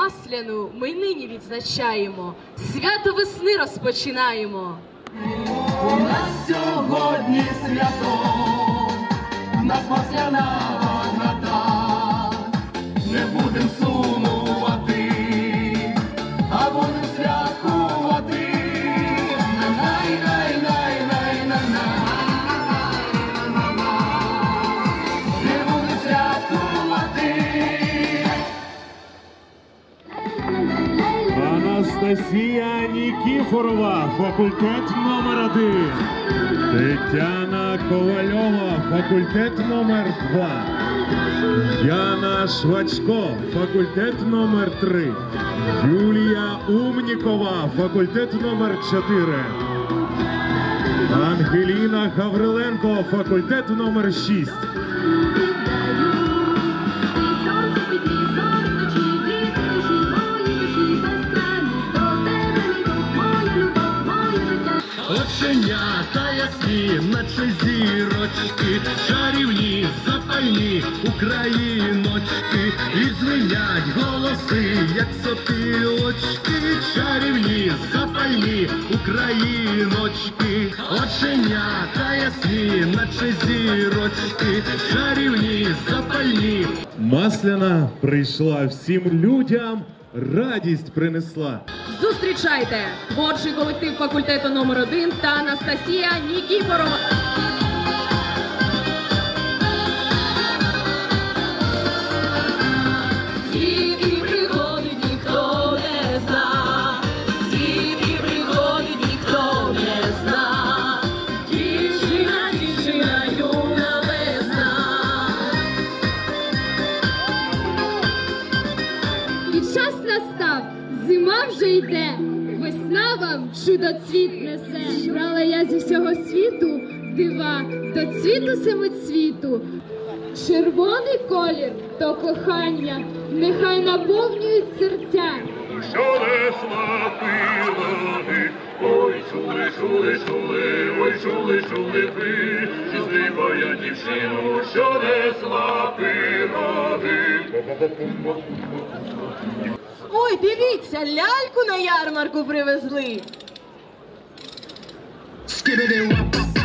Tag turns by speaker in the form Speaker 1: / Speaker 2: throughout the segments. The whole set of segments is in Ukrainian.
Speaker 1: Масляну ми нині відзначаємо, свято весни розпочинаємо.
Speaker 2: У нас сьогодні свято, у нас масляна
Speaker 3: Анастасія Нікіфорова, факультет номер один. Тетяна Ковальова, факультет номер два. Яна Швачко, факультет номер три. Юлія Умнікова, факультет номер чотири. Ангеліна Гавриленко, факультет номер шість. Оченята ясні, наче зірочки, чарівні, запальні україночки, і дзвенять голоси, як сопілочки, чарівні, запальні україночки, оченята ясні, наче зірочки, чарівні, запальні. Масляна прийшла всім людям, радість принесла.
Speaker 1: Зустрічайте творчий колектив факультету номер 1 та Анастасія Нікіфорова. Весна
Speaker 4: вам чудоцвіт несе. Брала я зі всього світу дива до цвіту семицвіту. Червоний колір то кохання, нехай наповнюють серця.
Speaker 3: Що несла пироги, ой, чули, чули, чули, ой, чули, чули ти, що моя дівчину, що несла пироги.
Speaker 1: Ой, дивіться, ляльку на ярмарку привезли.
Speaker 5: Where'd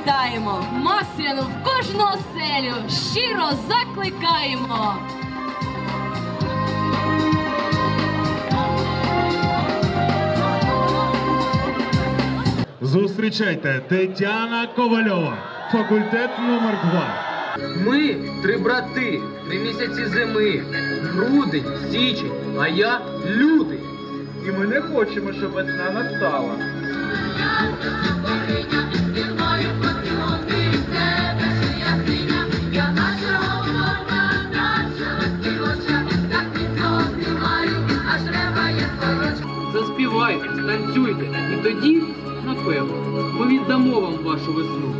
Speaker 1: вітаємо. Масляну в кожну оселю щиро закликаємо.
Speaker 3: Зустрічайте Тетяна Ковальова, факультет номер 2.
Speaker 6: Ми три брати, три місяці зими, грудень, січень, а я лютий. І ми не хочемо, щоб весна настала. Заспівайте, станцюйте, і тоді, напевно, ми віддамо вам вашу весну.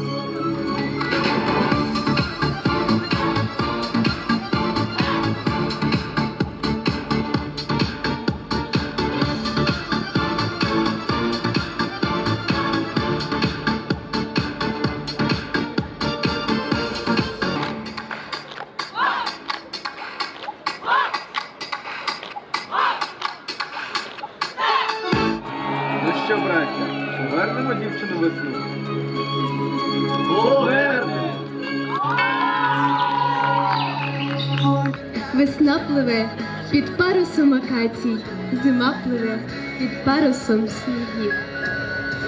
Speaker 4: Під парусом акацій, зима пливе під парусом снігів.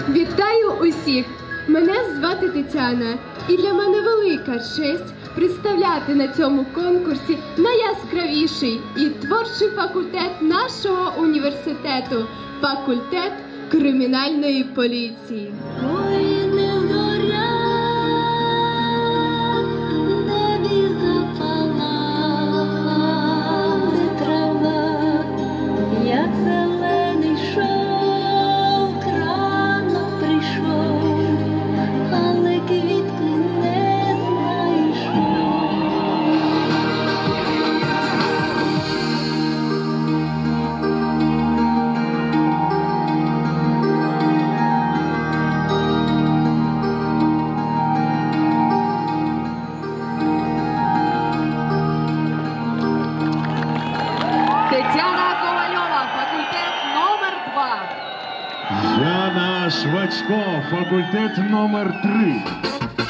Speaker 4: Вітаю усіх! Мене звати Тетяна, і для мене велика честь представляти на цьому конкурсі найяскравіший і творчий факультет нашого університету факультет кримінальної поліції.
Speaker 3: Shko, fakultet nëmër 3.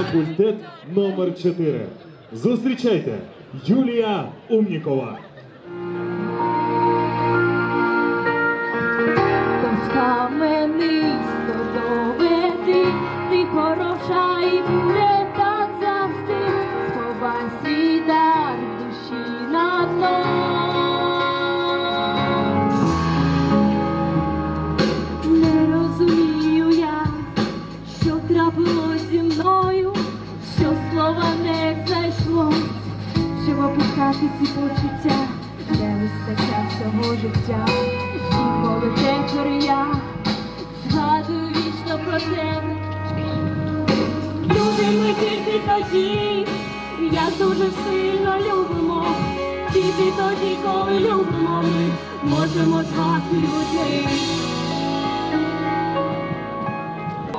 Speaker 3: Факультет номер 4. Зустрічайте Юлія Умнікова.
Speaker 1: Каменисто життя. Тепер я згадую вічно про тебе. Любимо тільки тоді, як дуже сильно любимо, тільки тоді, коли любимо, ми можемо звати людей.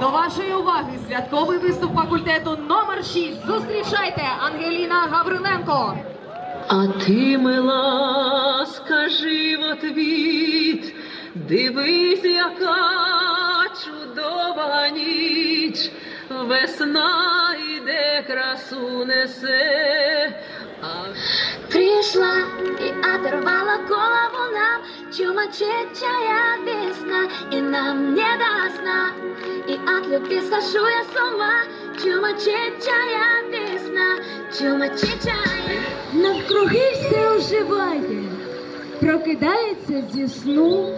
Speaker 7: До вашої уваги святковий виступ факультету номер 6. Зустрічайте Ангеліна Гавриленко.
Speaker 8: А ти, мила, скажи в отвіт, дивись, яка чудова ніч, весна йде, красу несе. А
Speaker 5: Пришла і оторвала голову нам. Чумачечая весна И нам не до сна И от любви схожу я с ума. Чумачечая весна Чумачечая
Speaker 1: Навкруги все оживає, прокидається зі сну,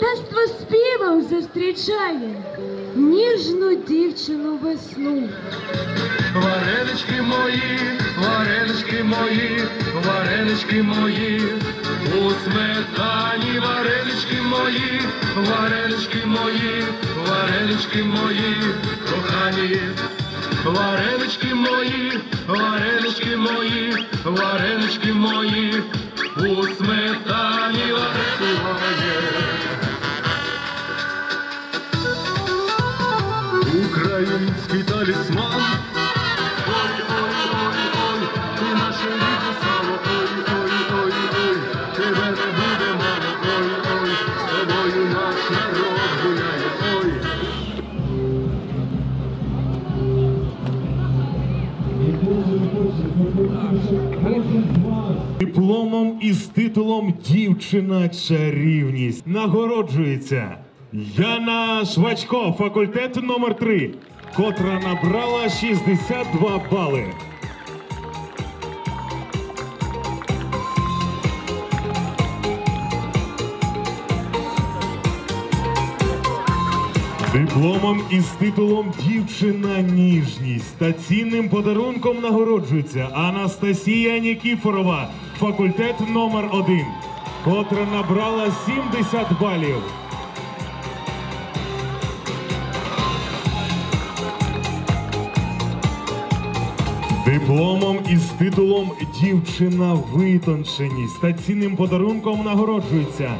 Speaker 1: Таство співом зустрічає ніжну дівчину весну.
Speaker 2: Варенички мої, варенички мої, варенички мої, у сметані варенички мої, варенички мої, варенички мої, кохані. Варенички мої, варенички мої, варенички мої, у сметані варенички мої. Український талісман. Ти наше рідне сало, ой, не буде мало.
Speaker 3: Дипломом із титулом Дівчина чарівність нагороджується Яна Швачко, факультет номер 3 котра набрала 62 бали. Дипломом із титулом Дівчина ніжність та цінним подарунком нагороджується Анастасія Нікіфорова, факультет номер 1 котра набрала 70 балів. Дипломом із титулом Дівчина витонченість та цінним подарунком нагороджується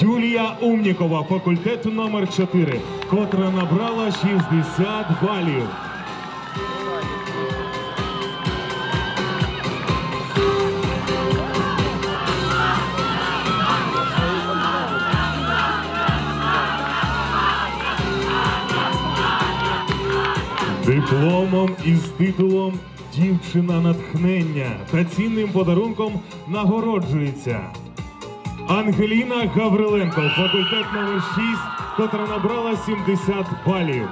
Speaker 3: Юлія Умнікова, факультет номер 4 котра набрала 60 балів. Дипломом із титулом Дівчина натхнення та цінним подарунком нагороджується Ангеліна Гавриленко, факультет номер 6, котра набрала 70 балів.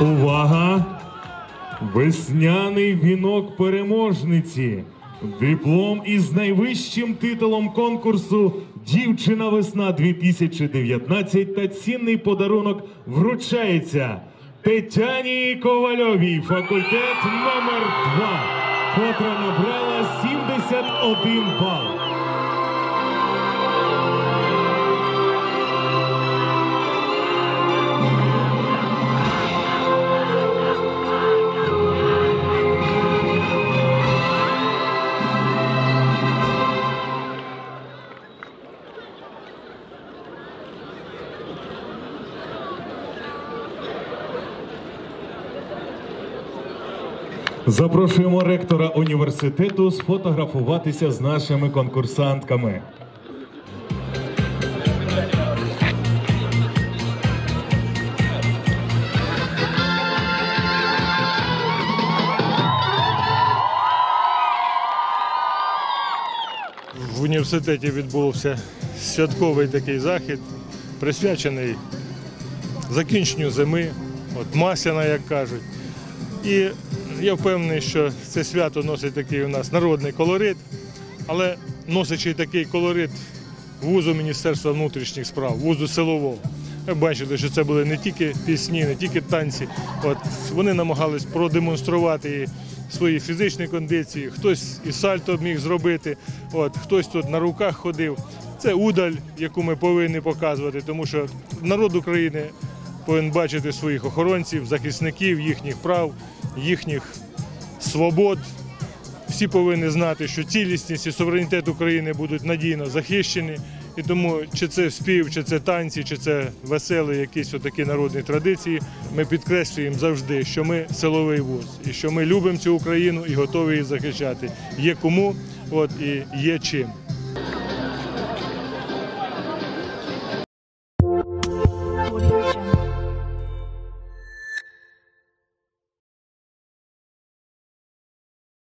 Speaker 3: Увага! Весняний вінок переможниці. Диплом із найвищим титулом конкурсу Дівчина весна 2019 та цінний подарунок вручається Тетяні Ковальовій, факультет номер 2, котра набрала 71 бал. Запрошуємо ректора університету сфотографуватися з нашими конкурсантками.
Speaker 9: В університеті відбувся святковий такий захід, присвячений закінченню зими, от масляна, як кажуть. І я впевнений, що це свято носить такий у нас народний колорит, але носячи такий колорит вузу Міністерства внутрішніх справ, вузу силового. Ви бачите, що це були не тільки пісні, не тільки танці. От вони намагались продемонструвати свої фізичні кондиції. Хтось і сальто міг зробити, от хтось тут на руках ходив. Це удаль, яку ми повинні показувати, тому що народ України повинен бачити своїх охоронців, захисників, їхніх прав, їхніх свобод. Всі повинні знати, що цілісність і суверенітет України будуть надійно захищені. І тому чи це спів, чи це танці, чи це веселі якісь отакі народні традиції, ми підкреслюємо завжди, що ми силовий вуз, і що ми любимо цю Україну і готові її захищати. Є кому, от і є чим.